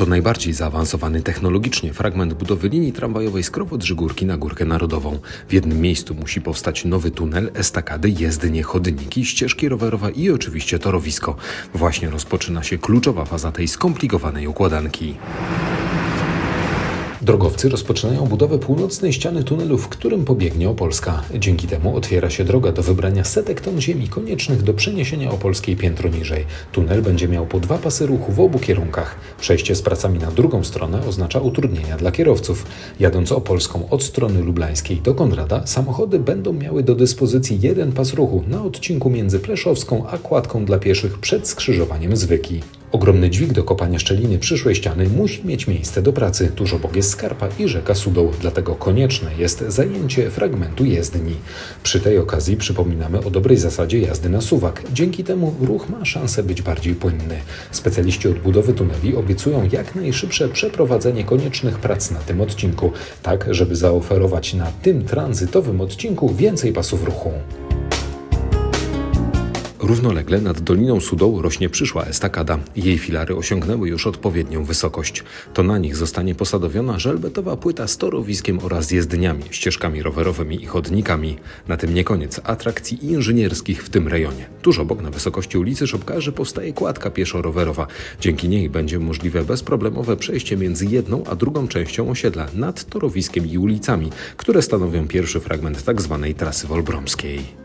To najbardziej zaawansowany technologicznie fragment budowy linii tramwajowej z Krowodrzygórki na Górkę Narodową. W jednym miejscu musi powstać nowy tunel, estakady, jezdnie, chodniki, ścieżki rowerowe i oczywiście torowisko. Właśnie rozpoczyna się kluczowa faza tej skomplikowanej układanki. Drogowcy rozpoczynają budowę północnej ściany tunelu, w którym pobiegnie Opolska. Dzięki temu otwiera się droga do wybrania setek ton ziemi koniecznych do przeniesienia Opolskiej piętro niżej. Tunel będzie miał po dwa pasy ruchu w obu kierunkach. Przejście z pracami na drugą stronę oznacza utrudnienia dla kierowców. Jadąc Opolską od strony lublańskiej do Konrada, samochody będą miały do dyspozycji jeden pas ruchu na odcinku między Pleszowską a kładką dla pieszych przed skrzyżowaniem z Wyki. Ogromny dźwig do kopania szczeliny przyszłej ściany musi mieć miejsce do pracy. Tuż obok jest skarpa i rzeka Sudoł, dlatego konieczne jest zajęcie fragmentu jezdni. Przy tej okazji przypominamy o dobrej zasadzie jazdy na suwak. Dzięki temu ruch ma szansę być bardziej płynny. Specjaliści od budowy tuneli obiecują jak najszybsze przeprowadzenie koniecznych prac na tym odcinku, tak żeby zaoferować na tym tranzytowym odcinku więcej pasów ruchu. Równolegle nad Doliną Sudoł rośnie przyszła estakada. Jej filary osiągnęły już odpowiednią wysokość. To na nich zostanie posadowiona żelbetowa płyta z torowiskiem oraz jezdniami, ścieżkami rowerowymi i chodnikami. Na tym nie koniec atrakcji inżynierskich w tym rejonie. Tuż obok, na wysokości ulicy Szopkarzy, powstaje kładka pieszo-rowerowa. Dzięki niej będzie możliwe bezproblemowe przejście między jedną a drugą częścią osiedla nad torowiskiem i ulicami, które stanowią pierwszy fragment tzw. trasy wolbromskiej.